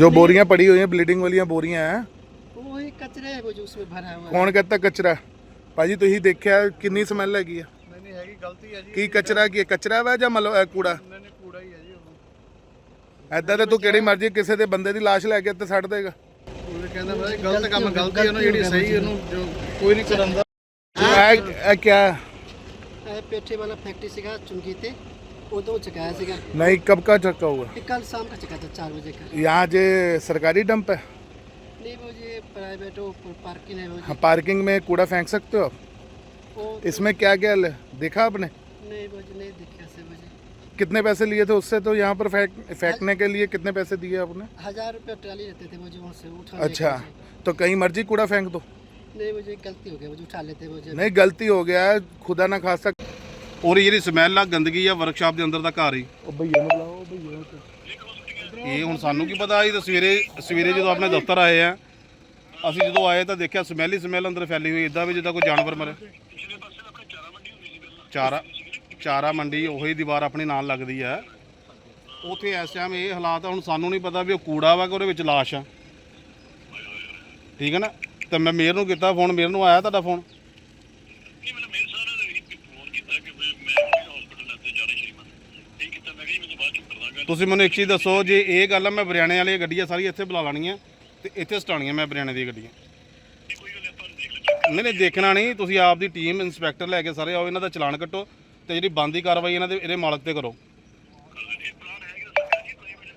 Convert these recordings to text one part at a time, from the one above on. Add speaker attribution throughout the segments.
Speaker 1: जो बोरियां पड़ी हुई हैं ब्लीडिंग वाली बोरियां हैं
Speaker 2: वो ही कचरा है वो जो उसमें भरा हुआ
Speaker 1: ਕੌਣ ਕਹਤਾ ਕਚਰਾ? ਭਾਜੀ ਤੁਸੀਂ ਦੇਖਿਆ ਕਿੰਨੀ ਸਮੈਲ ਹੈਗੀ ਆ?
Speaker 3: ਨਹੀਂ ਨਹੀਂ ਹੈਗੀ ਗਲਤੀ ਹੈ ਜੀ।
Speaker 1: ਕੀ ਕਚਰਾ ਕੀ ਹੈ? ਕਚਰਾ ਵਾ ਜਾਂ ਮਤਲਬ ਅ, ਕੂੜਾ?
Speaker 3: ਇਹਨਾਂ ਨੇ ਕੂੜਾ ਹੀ ਹੈ ਜੀ ਉਹ।
Speaker 1: ਐਦਾਂ ਤਾਂ ਤੂੰ ਕਿਹੜੀ ਮਰਜ਼ੀ ਕਿਸੇ ਦੇ ਬੰਦੇ ਦੀ ਲਾਸ਼ ਲੈ ਕੇ ਇੱਥੇ ਸੱਟ ਦੇਗਾ
Speaker 3: ਉਹ ਕਹਿੰਦਾ ਮੈਂ ਗਲਤ ਕੰਮ ਗਲਤੀ ਉਹਨੂੰ ਜਿਹੜੀ ਸਹੀ ਉਹਨੂੰ ਜੋ ਕੋਈ ਨਹੀਂ ਕਰਾਂਦਾ
Speaker 1: ਇਹ ਇਹ ਕੀ ਹੈ?
Speaker 2: है पेठे वाला फैक्ट्री से का चुनकी थे ਚੁੰਗੀ ਤੇ ਉਦੋਂ ਚਕਾਇਆ ਸੀਗਾ
Speaker 1: नहीं कब का चक्का हुआ
Speaker 2: ਇਹ ਕੱਲ शाम का चका था चार बजे का
Speaker 1: यहाँ जे सरकारी डंप है
Speaker 2: नहीं वो ये प्राइवेट वो पार्किंग है वो
Speaker 1: हाँ पार्किंग में कूड़ा फेंक सकते हो आप
Speaker 2: वो
Speaker 1: इसमें क्या क्या है देखा आपने
Speaker 2: नहीं वो जो नहीं दिखे से मुझे
Speaker 1: कितने पैसे लिए थे उससे तो यहाँ पर फेंक फेंकने के लिए कितने पैसे दिए आपने
Speaker 2: हजार रुपये ट्राली रहते थे वो जो वहाँ से उठा
Speaker 1: अच्छा तो कहीं मर्जी कूड़ा फेंक दो
Speaker 2: नहीं मुझे गलती हो गई मुझे उठा लेते मुझे
Speaker 1: नहीं गलती हो गया है खुदा ना खासा
Speaker 4: ਔਰ ਇਹ ਜਿਹੜੀ ਸਮੈਲ ਆ ਗੰਦਗੀ ਆ ਵਰਕਸ਼ਾਪ ਦੇ ਅੰਦਰ ਦਾ ਘਰ ਹੀ।
Speaker 1: ਉਹ ਭਈਆ ਨੂੰ ਬੁਲਾਓ ਭਈਆ
Speaker 4: ਇਹ ਹੁਣ ਸਾਨੂੰ ਕੀ ਪਤਾ ਇਹ ਤਾਂ ਸਵੇਰੇ ਸਵੇਰੇ ਜਦੋਂ ਆਪਣੇ ਦਫ਼ਤਰ ਆਏ ਆ ਅਸੀਂ ਜਦੋਂ ਆਏ ਤਾਂ ਦੇਖਿਆ ਸਮੈਲ ਹੀ ਸਮੈਲ ਅੰਦਰ ਫੈਲੀ ਹੋਈ ਇਦਾਂ ਵੀ ਜਿੱਦਾਂ ਕੋਈ ਜਾਨਵਰ ਮਰੇ। ਚਾਰਾ ਚਾਰਾ ਮੰਡੀ ਉਹੀ ਦੀਵਾਰ ਆਪਣੇ ਨਾਲ ਲੱਗਦੀ ਆ। ਉੱਥੇ ਇਸ ਟਾਈਮ ਇਹ ਹਾਲਾਤ ਆ ਹੁਣ ਸਾਨੂੰ ਨਹੀਂ ਪਤਾ ਵੀ ਉਹ ਕੂੜਾ ਵਾ ਕਿ ਉਹਦੇ ਵਿੱਚ ਲਾਸ਼ ਆ। ਠੀਕ ਹੈ ਨਾ? ਤਾਂ ਮੈਂ ਮੇਰ ਨੂੰ ਕੀਤਾ ਫੋਨ ਮੇਰ ਨੂੰ ਆਇਆ ਤੁਹਾਡਾ ਫੋਨ? ਤੁਸੀਂ ਮੈਨੂੰ ਇੱਕ ਚੀਜ਼ ਦੱਸੋ, ਜੇ ਇਹ ਗੱਲ ਆ, ਮੈਂ ਬਰਿਆਣੇ ਵਾਲੀਆਂ ਗੱਡੀਆਂ ਸਾਰੀ ਇੱਥੇ ਬੁਲਾ ਲੈਣੀਆਂ ਤੇ ਇੱਥੇ ਸਟਾਣੀਆਂ ਮੈਂ ਬਰਿਆਣੇ ਦੀਆਂ ਗੱਡੀਆਂ। ਨਹੀਂ ਨਹੀਂ, ਦੇਖਣਾ ਨਹੀਂ, ਤੁਸੀਂ ਆਪ ਦੀ ਟੀਮ ਇੰਸਪੈਕਟਰ ਲੈ ਕੇ ਸਾਰੇ ਆਓ, ਇਹਨਾਂ ਦਾ ਚਲਾਨ ਕੱਟੋ ਤੇ ਜਿਹੜੀ ਬੰਦੀ ਕਾਰਵਾਈ ਇਹਨਾਂ ਦੇ, ਇਹਦੇ ਮਾਲਕ ਤੇ ਕਰੋ।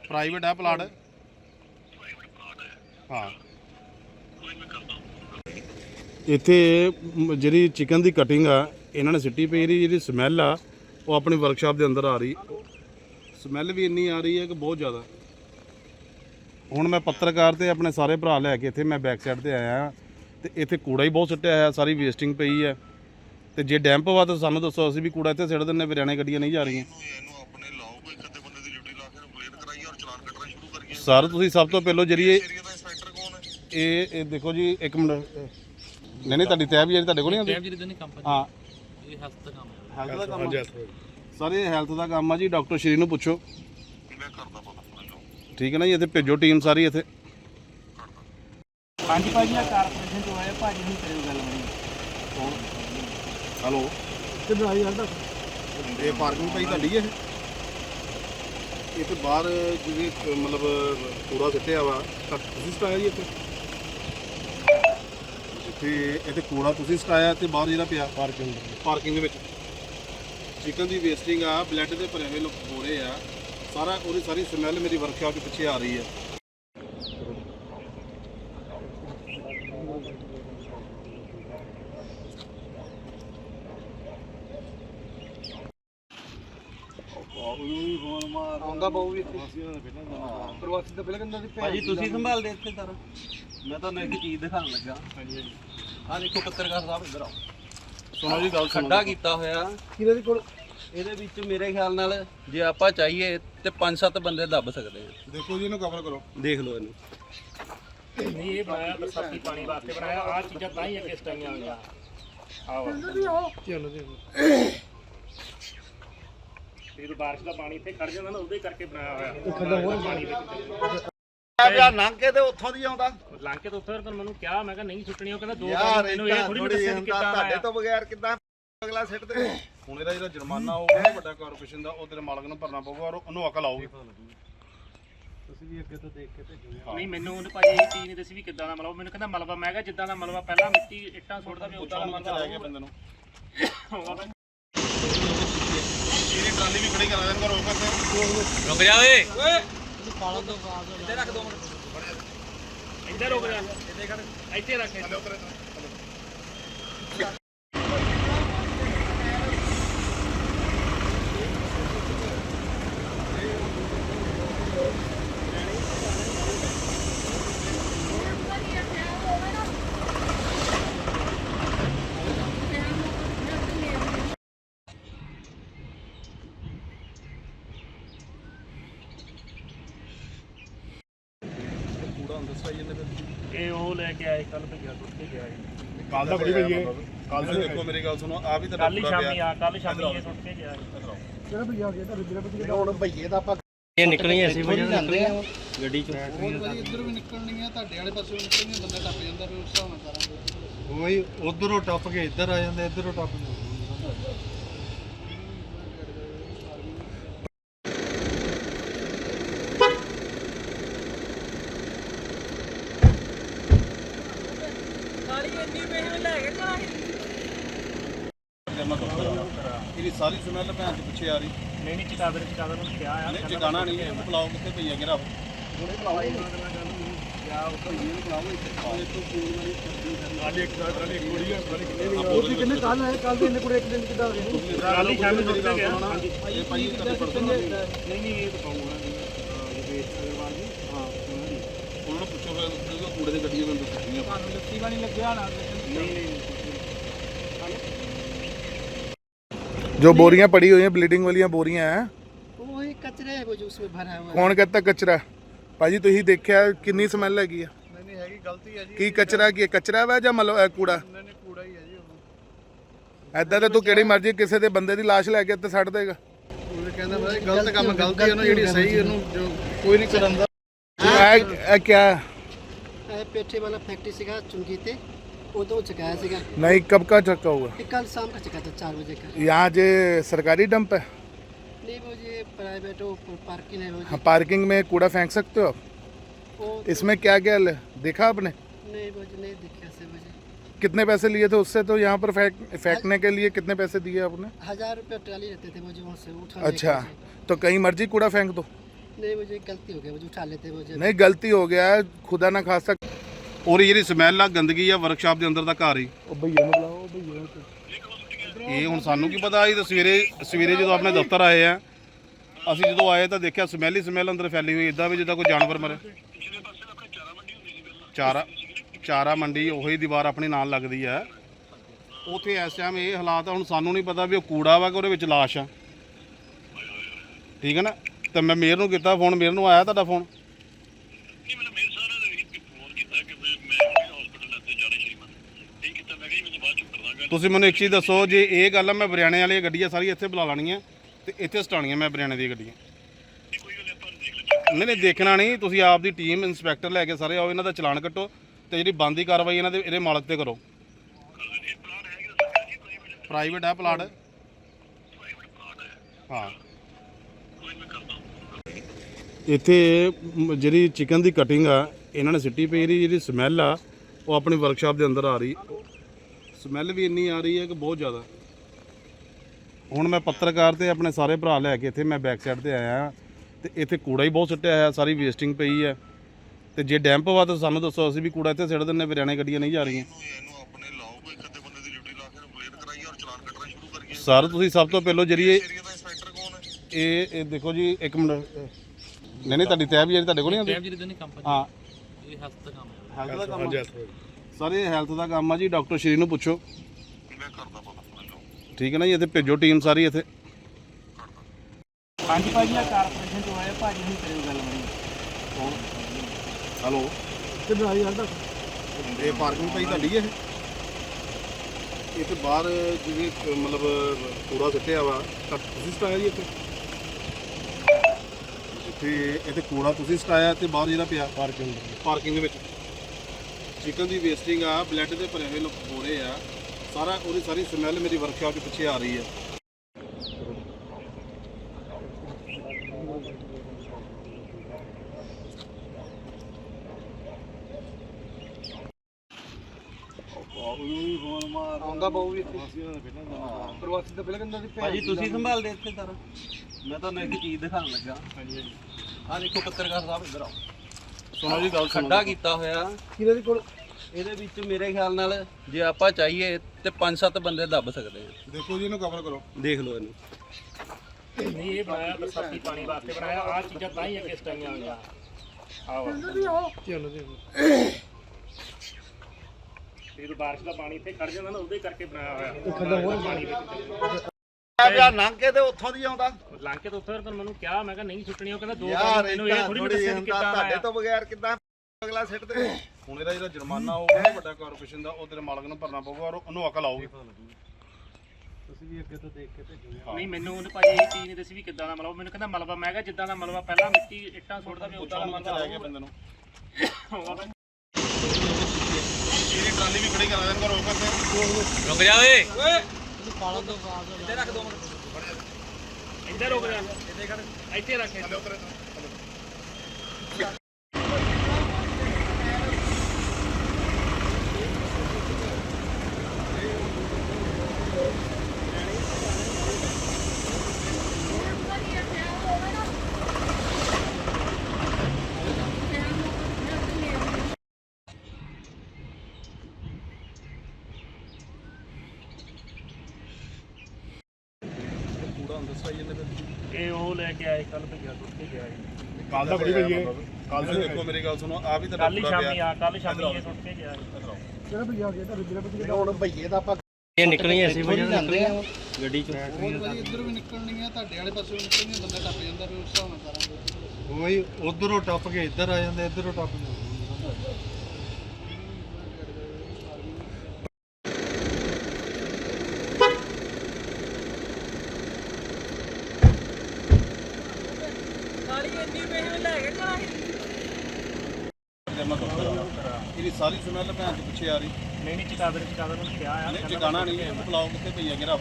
Speaker 4: ਪ੍ਰਾਈਵੇਟ ਹੈ ਪਲਾਟ ਹਾਂ। ਇੱਥੇ ਜਿਹੜੀ ਚਿਕਨ ਦੀ ਕਟਿੰਗ ਆ, ਇਹਨਾਂ ਨੇ ਸਿੱਟੀ ਪਈ ਜਿਹੜੀ ਸਮੈਲ ਆ, ਉਹ ਆਪਣੀ ਵਰਕਸ਼ਾਪ ਦੇ ਅੰਦਰ ਆ ਰਹੀ। ਸਮੈਲ ਵੀ ਇੰਨੀ ਆ ਰਹੀ ਹੈ ਕਿ ਬਹੁਤ ਜ਼ਿਆਦਾ। ਹੁਣ ਮੈਂ ਪੱਤਰਕਾਰ ਤੇ ਆਪਣੇ ਸਾਰੇ ਭਰਾ ਲੈ ਕੇ ਇੱਥੇ ਮੈਂ ਬੈਕ ਸਾਈਡ ਤੇ ਆਇਆ ਹਾਂ ਤੇ ਇੱਥੇ ਕੂੜਾ ਹੀ ਬਹੁਤ ਸੁੱਟਿਆ ਹੋਇਆ ਸਾਰੀ ਵੇਸਟਿੰਗ ਪਈ ਹੈ। ਤੇ ਜੇ ਡੈਂਪ ਵਾ ਤਾਂ ਸਾਨੂੰ ਦੱਸੋ ਅਸੀਂ ਵੀ ਕੂੜਾ ਇੱਥੇ ਸਿੱਟ ਦਿੰਨੇ ਬਿਰਿਆਨੇ ਗੱਡੀਆਂ ਨਹੀਂ ਜਾ ਰਹੀਆਂ। ਸਰ ਤੁਸੀਂ ਸਭ ਤੋਂ ਪਹਿਲਾਂ ਜਿਹੜੀ ਇਹ ਇਹ ਇਹ ਦੇਖੋ ਜੀ ਇੱਕ ਮਿੰਟ। ਨਹੀਂ ਨਹੀਂ ਤੁਹਾਡੀ ਟੈਬ ਜਿਹੜੀ ਤੁਹਾਡੇ ਕੋਲ ਨਹੀਂ ਆਉਂਦੀ?
Speaker 5: ਕੰਮ
Speaker 4: ਹਾਂ।
Speaker 5: ਇਹ ਹੱਥ ਦਾ ਕੰਮ ਹੈ।
Speaker 4: ਹੈਲਥ ਦਾ ਕੰਮ। ਆ ਸਰ ਇਹ ਹੈਲਥ ਦਾ ਕੰਮ ਆ ਜੀ ਡਾਕਟਰ ਸ਼੍ਰੀ ਨੂੰ ਪੁੱਛੋ। ਠੀਕ ਹੈ ਨਾ ਜੀ ਇੱਥੇ ਭੇਜੋ ਟੀਮ ਸਾਰੀ ਇੱਥੇ।
Speaker 5: ਹਾਂਜੀ ਭਾਜੀ ਆ ਕਾਰਪੋਰੇਸ਼ਨ ਤੋਂ ਆਏ ਭਾਜੀ ਨੂੰ ਕਰਿਓ ਗੱਲ ਬਣੀ
Speaker 4: ਹਲੋ।
Speaker 3: ਕਿੱਦਾਂ ਆਈ ਜਾਂਦਾ
Speaker 4: ਇਹ ਪਾਰਕਿੰਗ ਪਈ ਤੁਹਾਡੀ ਇਹ? ਇਹ ਤੇ ਬਾਹਰ ਜਿਵੇਂ ਅਹ ਮਤਲਬ ਕੂੜਾ ਸਿੱਟਿਆ ਵਾ। ਤਾਂ ਤੁਸੀਂ ਸਟਾਇਆ ਜੀ ਇੱਥੇ? ਜਿੱਥੇ ਇੱਥੇ ਕੂੜਾ ਤੁਸੀਂ ਸਟਾਇਆ ਤੇ ਬਾਹਰ ਜਿਹੜਾ ਪਿਆ? ਪਾਰਕਿੰਗ ਪਾਰਕਿੰਗ ਦੇ ਵਿੱਚ। ਚਿਕਨ ਦੀ ਵੇਸਟਿੰਗ ਆ ਬਲੱਡ ਦੇ ਭਰੇ ਹੋਏ ਲੋਕ ਬੋਰੇ ਆ। ਸਾਰਾ ਉਹਦੀ ਸਾਰੀ ਸਮੈਲ ਮੇਰੀ ਵਰਕਸ਼ਾਪ ਦੇ ਪਿੱਛੇ ਆ ਰਹੀ ਹੈ
Speaker 3: ਆਉਂਦਾ ਬਹੁ ਵੀ ਇੱਥੇ। ਪ੍ਰਵਾਸੀ ਤਾਂ ਪਹਿਲਾਂ ਕਹਿੰਦਾ ਸੀ
Speaker 5: ਭਾਜੀ ਤੁਸੀਂ ਸੰਭਾਲਦੇ ਇੱਥੇ ਸਾਰਾ? ਮੈਂ ਤੁਹਾਨੂੰ ਇੱਕ ਚੀਜ਼ ਦਿਖਾਉਣ ਲੱਗਾ। ਹਾਂਜੀ ਆ ਦੇਖੋ ਪੱਤਰਕਾਰ ਸਾਹਿਬ ਇੱਧਰ ਆਓ।
Speaker 4: ਸੁਣੋ ਜੀ ਗੱਲ ਸੁਣੋ।
Speaker 5: ਖੱਡਾ ਕੀਤਾ ਹੋਇਆ।
Speaker 3: ਕਿਹਦੇ ਕੋਲ?
Speaker 5: ਇਹਦੇ ਵਿੱਚ ਮੇਰੇ ਖਿਆਲ ਨਾਲ ਜੇ ਆਪਾਂ ਚਾਹੀਏ ਤੇ 5-7 ਬੰਦੇ ਦੱਬ ਸਕਦੇ ਆ।
Speaker 4: ਦੇਖੋ ਜੀ ਇਹਨੂੰ ਕਵਰ ਕਰੋ।
Speaker 5: ਦੇਖ ਲਓ ਇਹਨੂੰ।
Speaker 6: ਨਹੀਂ ਇਹ ਬਣਾਇਆ ਬਰਸਾਤੀ ਪਾਣੀ ਵਾਸਤੇ ਬਣਾਇਆ। ਆ ਚੀਜ਼ਾਂ ਤਾਂ ਹੀ ਅੱਗੇ ਸਟਾਈਆਂ ਹੋਈਆਂ। ਆਓ।
Speaker 3: ਚਲੋ ਜੀ
Speaker 6: ਜਦੋਂ ਬਾਰਿਸ਼ ਦਾ ਪਾਣੀ ਇੱਥੇ ਖੜ ਜਾਂਦਾ ਨਾ ਉਹਦੇ ਕਰਕੇ ਬਣਾਇਆ ਹੋਇਆ। ਪਾਣੀ ਵਿੱਚ।
Speaker 3: ਪਿਆ ਲੰਘ ਕੇ ਤੇ ਉੱਥੋਂ ਦੀ ਆਉਂਦਾ।
Speaker 6: ਲੰਘ ਕੇ ਤੋਂ ਉੱਥੇ ਫਿਰ ਮੈਨੂੰ ਕਿਹਾ ਮੈਂ ਕਿਹਾ ਨਹੀਂ ਸੁੱਟਣੀ ਉਹ ਕਹਿੰਦਾ ਦੋ ਵਾਰ ਮੈਨੂੰ ਇਹ ਥੋੜੀ ਦੱਸਿਆ ਕਿ ਕਿੱਦਾਂ
Speaker 3: ਤੁਹਾਡੇ ਤੋਂ ਬਗੈਰ ਕਿੱਦਾਂ ਅਗਲਾ ਸਿੱਟ ਦੇ
Speaker 4: ਹੁਣ ਇਹਦਾ ਜਿਹੜਾ ਜੁਰਮਾਨਾ ਹੋਊਗਾ ਵੱਡਾ ਕਾਰਪੋਰੇਸ਼ਨ ਦਾ ਉਹ ਤੇਰੇ ਮਾਲਕ ਨੂੰ ਭਰਨਾ ਪਊਗਾ ਔਰ ਉਹਨੂੰ ਅਕਲ ਆਊਗੀ।
Speaker 6: ਨਹੀਂ ਮੈਨੂੰ ਉਹਨੇ ਭਾਜੀ ਇਹ ਚੀਜ਼ ਨਹੀਂ ਦੱਸੀ ਵੀ ਕਿੱਦਾਂ ਦਾ ਮਲਬਾ ਮੈਨੂੰ ਕਹਿੰਦਾ ਮਲਬਾ ਮੈਂ ਕਿਹਾ ਜਿੱਦਾਂ ਦਾ ਮਲਬਾ ਪਹਿਲਾਂ ਮਿੱਟੀ ਇੱਟਾਂ ਸੁੱਟਦਾ ਵੀ ਉਦਾਂ ਦਾ
Speaker 4: ਉਹਨੂੰ
Speaker 6: ਮਲਬਾ
Speaker 4: ਕਿੱਥੇ ਰਹਿ ਗਿਆ ਬੰਦੇ ਨੂੰ।
Speaker 6: ਹੋਊਗਾ
Speaker 4: ਇਹਦੀ ਟਰਾਲੀ ਵੀ ਖੜੀ ਕਰਾ ਦੇਣ ਰੋਕ ਕਰਦੇ
Speaker 5: ਰੁਕ ਜਾ ਓਏ!
Speaker 6: ਇੱਧਰ ਰੁਕ ਜਾ। ਇੱਥੇ ਰੱਖ। ਇੱਥੇ। ਇਹ ਉਹ ਲੈ ਕੇ ਆਏ ਕੱਲ ਭਈਆ ਸੁੱਟ ਕੇ ਗਿਆ ਇਹ
Speaker 4: ਕੱਲ ਦਾ ਬੜੀ ਭਈਏ ਕੱਲ ਦਾ ਦੇਖੋ ਮੇਰੀ ਗੱਲ ਸੁਣੋ ਆ ਵੀ ਤੁਹਾਡਾ
Speaker 6: ਕੱਲ ਹੀ ਸ਼ਾਮੀ ਆ ਕੱਲ ਸ਼ਾਮੀ ਇਹ ਸੁੱਟ ਕੇ ਗਿਆ।
Speaker 3: ਕਿਹੜਾ ਭਈਆ ਆ ਗਿਆ ਤੁਹਾਡੇ ਜਿਹੜਾ ਹੁਣ ਭਈਏ ਦਾ ਆਪਾਂ
Speaker 5: ਇਹ ਨਿਕਲੀ ਐਸੀ ਵਜ੍ਹਾ ਨਾਲ ਨਿਕਲੀ ਗੱਡੀ ਚ।
Speaker 3: ਹੋਰ ਭਾਜੀ ਇੱਧਰ ਵੀ ਨਿਕਲਣੀਆਂ ਤੁਹਾਡੇ ਵਾਲੇ ਪਾਸੇ ਵੀ ਨਿਕਲਣੀਆਂ ਬੰਦਾ ਟੱਪ ਜਾਂਦਾ ਫਿਰ ਉਸ ਹਿਸਾਬ ਨਾਲ ਕਰਾਂਗੇ
Speaker 5: ਉਹੀ ਉਧਰੋਂ ਟੱਪ ਕੇ ਇੱਧਰ ਆ ਜਾਂਦੇ ਇੱਧਰੋਂ ਟੱਪ ਕੇ।
Speaker 4: ਇਹਦੀ ਸਾਰੀ ਸਮੈਲ ਭੈਣ ਚ ਪਿੱਛੇ ਆ ਰਹੀ।
Speaker 6: ਨਹੀਂ ਨਹੀਂ ਚਿਕਾਦਰ ਚਿਕਾਦਰ ਨੂੰ ਕਿਹਾ ਆ
Speaker 4: ਨਹੀਂ ਟਿਕਾਣਾ ਨਹੀਂ ਇਹਨੂੰ ਬੁਲਾਓ ਕਿੱਥੇ ਪਈ ਆ ਗਿਰਾ
Speaker 3: ਕਿੰਨੇ ਕੱਲ ਆਏ ਕੱਲ ਦੇ ਇੰਨੇ ਕੁੜੇ ਇੱਕ ਦਿਨ ਕਿੱਦਾਂ ਹੋ ਗਏ?
Speaker 6: ਕੱਲ ਹੀ ਸ਼ਾਮ ਉੱਤੇ ਗਿਆ ਹਾਂਜੀ
Speaker 4: ਇਹ ਭਾਈ ਕਦੇ ਨਾ
Speaker 6: ਨਹੀਂ ਨਹੀਂ ਇਹ ਤਾਂ ਪਾਉਂਗਾ ਜੀ। ਅਗਰਵਾਲ ਜੀ। ਹਾਂ ਉਹਨਾਂ ਦੀ।
Speaker 4: ਉਹਨਾਂ ਨੂੰ ਪੁੱਛੋ ਫਿਰ ਕੂੜੇ ਦੀ ਗੱਡੀਆਂ ਮੈਨੂੰ ਦੱਸਣੀਆਂ
Speaker 3: ਤੁਹਾਨੂੰ ਲੱਸੀ ਵਾਲੀ ਲੱਗਿਆ ਨਾ
Speaker 6: ਨਹੀਂ ਨਹੀਂ।
Speaker 1: जो बोरियां पड़ी हुई हैं ब्लीडिंग वाली बोरियां हैं
Speaker 2: वही कचरे है वो जो उसमें भरा हुआ है
Speaker 1: ਕੌਣ ਕਹਿੰਦਾ ਕਚਰਾ ਭਾਜੀ ਤੁਸੀਂ ਦੇਖਿਆ ਕਿੰਨੀ ਸਮੈਲ ਹੈਗੀ ਆ
Speaker 3: ਨਹੀਂ ਨਹੀਂ ਹੈਗੀ ਗਲਤੀ ਹੈ ਜੀ
Speaker 1: ਕੀ ਕਚਰਾ ਕੀ ਹੈ? ਕਚਰਾ ਵਾ ਜਾਂ ਮਤਲਬ ਇਹ ਕੂੜਾ
Speaker 3: ਨਹੀਂ ਨਹੀਂ ਕੂੜਾ ਹੀ ਹੈ ਜੀ ਉਹ
Speaker 1: ਐਦਾਂ ਤਾਂ ਤੂੰ ਕਿਹੜੀ ਮਰਜ਼ੀ ਕਿਸੇ ਦੇ ਬੰਦੇ ਦੀ ਲਾਸ਼ ਲੈ ਕੇ ਇੱਥੇ ਛੱਡ ਦੇਗਾ
Speaker 3: ਉਹ ਕਹਿੰਦਾ ਭਾਈ ਗਲਤ ਕੰਮ ਗਲਤੀ ਉਹਨੂੰ ਜਿਹੜੀ ਸਹੀ ਉਹਨੂੰ ਜੋ ਕੋਈ ਨਹੀਂ ਕਰਾਂਦਾ
Speaker 1: ਇਹ ਇਹ ਕਿਆ ਹੈ?
Speaker 2: ਇਹ पेठे वाला फैक्ट्री सीगा चुनकी थे वो तो चकाया सीगा।
Speaker 1: नहीं कब का चक्का हुआ?
Speaker 2: ये कल शाम का चका था चार बजे का।
Speaker 1: यहाँ जे सरकारी डंप है?
Speaker 2: नहीं वो ये प्राइवेट वो पार्किंग है वो
Speaker 1: हाँ पार्किंग में कूड़ा फेंक सकते हो आप?
Speaker 2: वो
Speaker 1: इसमें क्या क्या है देखा आपने?
Speaker 2: नहीं वो जो नहीं दिखे से मुझे
Speaker 1: कितने पैसे लिए थे उससे तो यहाँ पर फेंक फेंकने के लिए कितने पैसे दिए आपने?
Speaker 2: हज़ार रुपये ट्राली रहते थे मुझे वहाँ से उठा
Speaker 1: अच्छा तो कहीं मर्ज़ी कूड़ा फेंक दो।
Speaker 2: नहीं मुझे गलती हो गई मुझे उठा लेते मुझे
Speaker 1: नहीं गलती हो गया है खुदा ना खासा
Speaker 4: ਔਰ ਇਹ ਜਿਹੜੀ ਸਮੈਲ ਆ ਗੰਦਗੀ ਆ ਵਰਕਸ਼ਾਪ ਦੇ ਅੰਦਰ ਦਾ ਘਰ ਹੀ।
Speaker 1: ਉਹ ਭਈਆ ਨੂੰ ਬੁਲਾਓ ਭਈਆ
Speaker 4: ਇਹ ਹੁਣ ਸਾਨੂੰ ਕੀ ਪਤਾ ਇਹ ਤਾਂ ਸਵੇਰੇ ਸਵੇਰੇ ਜਦੋਂ ਆਪਣੇ ਦਫ਼ਤਰ ਆਏ ਆ ਅਸੀਂ ਜਦੋਂ ਆਏ ਤਾਂ ਦੇਖਿਆ ਸਮੈਲ ਹੀ ਸਮੈਲ ਅੰਦਰ ਫੈਲੀ ਹੋਈ ਇਦਾਂ ਵੀ ਜਿੱਦਾਂ ਕੋਈ ਜਾਨਵਰ ਮਰੇ। ਚਾਰਾ ਚਾਰਾ ਮੰਡੀ ਉਹੀ ਦੀਵਾਰ ਆਪਣੇ ਨਾਲ ਲੱਗਦੀ ਆ। ਉੱਥੇ ਇਸ ਟਾਈਮ ਇਹ ਹਾਲਾਤ ਆ ਹੁਣ ਸਾਨੂੰ ਨਹੀਂ ਪਤਾ ਵੀ ਉਹ ਕੂੜਾ ਵਾ ਕਿ ਉਹਦੇ ਵਿੱਚ ਲਾਸ਼ ਆ। ਠੀਕ ਹੈ ਨਾ? ਤਾਂ ਮੈਂ ਮੇਰ ਨੂੰ ਕੀਤਾ ਫੋਨ ਮੇਰ ਨੂੰ ਆਇਆ ਤੁਹਾਡਾ ਫੋਨ? ਤੁਸੀਂ ਮੈਨੂੰ ਇੱਕ ਚੀਜ਼ ਦੱਸੋ, ਜੇ ਇਹ ਗੱਲ ਆ, ਮੈਂ ਬਰਿਆਣੇ ਵਾਲੀਆਂ ਗੱਡੀਆਂ ਸਾਰੀ ਇੱਥੇ ਬੁਲਾ ਲੈਣੀਆਂ ਤੇ ਇੱਥੇ ਸਟਾਣੀਆਂ ਮੈਂ ਬਰਿਆਣੇ ਦੀਆਂ ਗੱਡੀਆਂ। ਨਹੀਂ ਨਹੀਂ, ਦੇਖਣਾ ਨਹੀਂ, ਤੁਸੀਂ ਆਪ ਦੀ ਟੀਮ ਇੰਸਪੈਕਟਰ ਲੈ ਕੇ ਸਾਰੇ ਆਓ, ਇਹਨਾਂ ਦਾ ਚਲਾਨ ਕੱਟੋ ਤੇ ਜਿਹੜੀ ਬੰਦੀ ਕਾਰਵਾਈ ਇਹਨਾਂ ਦੇ, ਇਹਦੇ ਮਾਲਕ ਤੇ ਕਰੋ। ਪ੍ਰਾਈਵੇਟ ਹੈ ਪਲਾਟ ਹਾਂ। ਇੱਥੇ ਜਿਹੜੀ ਚਿਕਨ ਦੀ ਕਟਿੰਗ ਆ, ਇਹਨਾਂ ਨੇ ਸਿੱਟੀ ਪਈ ਜਿਹੜੀ ਸਮੈਲ ਆ, ਉਹ ਆਪਣੀ ਵਰਕਸ਼ਾਪ ਦੇ ਅੰਦਰ ਆ ਰਹੀ। ਸਮੈਲ ਵੀ ਇੰਨੀ ਆ ਰਹੀ ਹੈ ਕਿ ਬਹੁਤ ਜ਼ਿਆਦਾ। ਹੁਣ ਮੈਂ ਪੱਤਰਕਾਰ ਤੇ ਆਪਣੇ ਸਾਰੇ ਭਰਾ ਲੈ ਕੇ ਇੱਥੇ ਮੈਂ ਬੈਕ ਸਾਈਡ ਤੇ ਆਇਆ ਤੇ ਇੱਥੇ ਕੂੜਾ ਹੀ ਬਹੁਤ ਸੁੱਟਿਆ ਹੋਇਆ ਸਾਰੀ ਵੇਸਟਿੰਗ ਪਈ ਹੈ। ਤੇ ਜੇ ਡੈਂਪ ਵਾ ਤਾਂ ਸਾਨੂੰ ਦੱਸੋ ਅਸੀਂ ਵੀ ਕੂੜਾ ਇੱਥੇ ਸਿੱਟ ਦਿੰਨੇ ਬਿਰਿਆਨੇ ਗੱਡੀਆਂ ਨਹੀਂ ਜਾ ਰਹੀਆਂ। ਸਰ ਤੁਸੀਂ ਸਭ ਤੋਂ ਪਹਿਲਾਂ ਜਿਹੜੀ ਇਹ ਇਹ ਇਹ ਦੇਖੋ ਜੀ ਇੱਕ ਮਿੰਟ। ਨਹੀਂ ਨਹੀਂ ਤੁਹਾਡੀ ਟੈਬ ਜਿਹੜੀ ਤੁਹਾਡੇ ਕੋਲ ਨਹੀਂ ਆਉਂਦੀ? ਟੈਬ ਜਿਹੜੀ ਕੰਪਨੀ ਹਾਂ। ਇਹ ਦਾ ਕੰਮ ਹੈ। ਹੈਲਥ ਦਾ ਕੰਮ ਸਰ ਇਹ ਹੈਲਥ ਦਾ ਕੰਮ ਆ ਜੀ ਡਾਕਟਰ ਸ਼੍ਰੀ ਨੂੰ ਪੁੱਛੋ। ਮੈਂ ਕਰਦਾ ਪਤਾ ਠੀਕ ਹੈ ਨਾ ਜੀ ਇੱਥੇ ਭੇਜੋ ਟੀਮ ਸਾਰੀ ਇੱਥੇ।
Speaker 6: ਹਾਂਜੀ ਭਾਜੀ ਆ ਕਾਰਪੋਰੇਸ਼ਨ ਤੋਂ ਆਏ ਭਾਜੀ ਹੁਣ ਕਰਿਓ ਗੱਲ ਬਣੀ
Speaker 4: ਹਲੋ
Speaker 3: ਕਿੱਦਾਂ ਆਈ ਯਾਰ
Speaker 4: ਇਹ ਪਾਰਕਿੰਗ ਪਈ ਤੁਹਾਡੀ ਇਹ? ਇੱਥੇ ਬਾਹਰ ਜਿਵੇਂ ਮਤਲਬ ਕੂੜਾ ਸਿੱਟਿਆ ਵਾ। ਤਾਂ ਤੁਸੀਂ ਸਟਾਇਆ ਜੀ ਇੱਥੇ? ਇੱਥੇ ਇੱਥੇ ਕੂੜਾ ਤੁਸੀਂ ਸਟਾਇਆ ਤੇ ਬਾਹਰ ਜਿਹੜਾ ਪਿਆ? ਪਾਰਕਿੰਗ ਪਾਰਕਿੰਗ ਦੇ ਵਿੱਚ। ਚਿਕਨ ਦੀ ਵੇਸਟਿੰਗ ਆ ਬਲੱਡ ਦੇ ਭਰੇ ਹੋਏ ਲੋਕ ਬੋਰੇ ਆ। ਸਾਰਾ ਉਹਦੀ ਸਾਰੀ ਸਮੈਲ ਮੇਰੀ ਵਰਕਸ਼ਾਪ ਦੇ ਪਿੱਛੇ ਆ ਰਹੀ ਹੈ
Speaker 3: ਆਉਂਦਾ ਬਹੁ ਵੀ ਇੱਥੇ। ਪ੍ਰਵਾਸੀ ਤਾਂ ਪਹਿਲਾਂ ਕਹਿੰਦਾ ਸੀ
Speaker 5: ਭਾਜੀ ਤੁਸੀਂ ਸੰਭਾਲਦੇ ਇੱਥੇ ਸਾਰਾ? ਮੈਂ ਤੁਹਾਨੂੰ ਇੱਕ ਚੀਜ਼ ਦਿਖਾਉਣ ਲੱਗਾ। ਹਾਂਜੀ ਦੇਖੋ ਪੱਤਰਕਾਰ ਸਾਹਿਬ ਇੱਧਰ ਆਓ।
Speaker 4: ਸੁਣੋ ਜੀ ਗੱਲ ਸੁਣੋ।
Speaker 5: ਖੱਡਾ ਕੀਤਾ ਹੋਇਆ।
Speaker 3: ਕਿਹਦੇ ਕੋਲ?
Speaker 5: ਇਹਦੇ ਵਿੱਚ ਮੇਰੇ ਖਿਆਲ ਨਾਲ ਜੇ ਆਪਾਂ ਚਾਹੀਏ ਤੇ 5-7 ਬੰਦੇ ਦੱਬ ਸਕਦੇ ਆ।
Speaker 4: ਦੇਖੋ ਜੀ ਇਹਨੂੰ ਕਵਰ ਕਰੋ।
Speaker 5: ਦੇਖ ਲਓ ਇਹਨੂੰ।
Speaker 6: ਨਹੀਂ ਇਹ ਬਣਾਇਆ ਬਰਸਾਤੀ ਪਾਣੀ ਵਾਸਤੇ ਬਣਾਇਆ। ਆ ਚੀਜ਼ਾਂ ਤਾਂ ਹੀ ਅੱਗੇ ਸਟਾਈਆਂ ਹੋਈਆਂ। ਆਓ। ਜਦੋਂ ਬਾਰਿਸ਼ ਦਾ ਪਾਣੀ ਇੱਥੇ ਖੜ ਜਾਂਦਾ ਨਾ ਉਹਦੇ ਕਰਕੇ ਬਣਾਇਆ ਹੋਇਆ। ਪਾਣੀ ਵਿੱਚ।
Speaker 3: ਪਿਆ ਲੰਘ ਕੇ ਤੇ ਉੱਥੋਂ ਦੀ ਆਉਂਦਾ।
Speaker 6: ਲੰਘ ਕੇ ਤਾਂ ਉੱਥੇ ਫਿਰ ਮੈਨੂੰ ਕਿਹਾ ਮੈਂ ਕਿਹਾ ਨਹੀਂ ਸੁੱਟਣੀ ਉਹ ਕਹਿੰਦਾ ਦੋ
Speaker 3: ਯਾਰ
Speaker 6: ਮੈਨੂੰ ਇਹ ਥੋੜੀ
Speaker 3: ਥੋੜੀ
Speaker 6: ਦੱਸਿਆ ਕਿ ਕਿੱਦਾਂ
Speaker 3: ਤੁਹਾਡੇ
Speaker 6: ਆਇਆ।
Speaker 3: ਤੋਂ ਬਗੈਰ ਕਿੱਦਾਂ ਅਗਲਾ ਸਿੱਟ ਦੇ
Speaker 4: ਹੁਣ ਇਹਦਾ ਜਿਹੜਾ ਜੁਰਮਾਨਾ ਹੋਊਗਾ ਨਾ ਵੱਡਾ ਕਾਰਪੋਰੇਸ਼ਨ ਦਾ ਉਹ ਤੇਰੇ ਮਾਲਕ ਨੂੰ ਭਰਨਾ ਪਊਗਾ ਔਰ ਉਹਨੂੰ ਅਕਲ ਆਊਗੀ।
Speaker 6: ਨਹੀਂ ਮੈਨੂੰ ਉਹਨੇ ਭਾਜੀ ਇਹ ਚੀਜ਼ ਨਹੀਂ ਦੱਸੀ ਵੀ ਕਿੱਦਾਂ ਦਾ ਮਲਬਾ। ਮੈਨੂੰ ਕਹਿੰਦਾ ਮਲਬਾ ਮੈਂ ਕਿਹਾ ਜਿੱਦਾਂ ਦਾ ਮਲਬਾ ਪਹਿਲਾਂ ਮਿੱਟੀ ਇੱਟਾਂ ਸੁੱਟਦਾ ਵੀ ਉਦਾਂ ਦਾ ਮਲਬਾ
Speaker 4: ਰਹਿ ਗਿਆ ਬੰਦੇ ਨੂੰ। ਇਹ ਟਰਾਲੀ ਵੀ ਖੜੀ ਕਰਾ ਦੇਣ ਕੋ ਰੋਕ ਕਰਦੇ
Speaker 5: ਰੁਕ ਜਾ ਓਏ।
Speaker 6: ਇੱਧਰ ਰੁਕ ਜਾ ਇੱਥੇ ਖੜ ਇੱਥੇ ਰੱਖ ਇੱਥੇ। ਇਹ ਉਹ ਲੈ ਕੇ ਆਏ ਕੱਲ ਭਈਆ ਸੁੱਟ ਕੇ ਗਿਆ ਇਹ।
Speaker 4: ਕੱਲ ਦਾ ਬੜੀ ਭਈਏ ਕੱਲ ਤੇ ਦੇਖੋ ਮੇਰੀ ਗੱਲ ਸੁਣੋ ਆ ਵੀ ਤਾਂ
Speaker 6: ਕੱਲ ਹੀ ਸ਼ਾਮੀ ਆ ਕੱਲ ਸ਼ਾਮੀ ਇਹ ਸੁੱਟ ਕੇ ਗਿਆ ਇਹ।
Speaker 2: ਹੁਣ ਭਈਏ ਦਾ ਆਪਾਂ ਇਹ ਨਿਕਲਣੀ ਅਸੀਂ ਵਜੇ ਜਾਂਦੇ ਆ। ਗੱਡੀ ਚ।
Speaker 3: ਇੱਧਰ ਵੀ ਨਿਕਲਣੀਆਂ ਤੁਹਾਡੇ ਵਾਲੇ ਪਾਸੇ ਵੀ ਨਿਕਲਣੀਆਂ ਬੰਦਾ ਟੱਪ ਜਾਂਦਾ ਫਿਰ ਉਸ ਹਿਸਾਬ ਨਾਲ ਕਰਾਂਗੇ
Speaker 7: ਉਹੀ ਉਧਰੋਂ ਟੱਪ ਕੇ ਇੱਧਰ ਆ ਜਾਂਦੇ ਇੱਧਰੋਂ ਟੱਪ ਕੇ।
Speaker 4: ਇਹਦੀ ਸਾਰੀ ਸਮੈਲ ਭੈਣ ਤੋਂ ਪਿੱਛੇ ਆ ਰਹੀ।
Speaker 6: ਨਹੀਂ ਨਹੀਂ ਚਿਕਾਦਰ ਚਿਕਾਦਰ ਨੂੰ ਕਿਹਾ ਆ।
Speaker 4: ਨਹੀਂ ਟਿਕਾਣਾ ਨਹੀਂ ਇਹਨੂੰ ਬੁਲਾਓ ਕਿੱਥੇ ਭਈਆ ਗਿਰਾ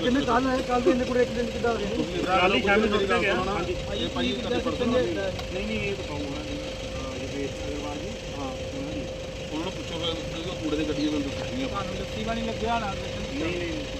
Speaker 2: ਕਿੰਨੇ ਕੱਲ ਆਏ? ਕੱਲ ਦੇ ਇੰਨੇ ਕੋਲ ਇੱਕ ਦਿਨ ਕਿੱਦਾਂ ਆ ਗਏ?
Speaker 6: ਕੱਲ ਹੀ ਸ਼ਾਮੀ ਸੁੱਟ ਕੇ ਗਿਆ। ਹਾਂਜੀ
Speaker 4: ਇਹ ਭਾਈ ਕਦੇ ਵੀ
Speaker 6: ਨਹੀਂ ਨਹੀਂ ਇਹ ਤਾਂ ਪਾਉਂਗਾ ਇਹ ਵੇਚ ਅਗਰਵਾਲ ਜੀ ਹਾਂ
Speaker 4: ਉਹਨਾਂ ਨੂੰ ਪੁੱਛੋ ਫਿਰ ਕੂੜੇ ਦੀ ਗੱਡੀਆਂ ਬੰਦ ਸੁੱਟੀਆਂ
Speaker 6: ਨਹੀਂ ਨਹੀਂ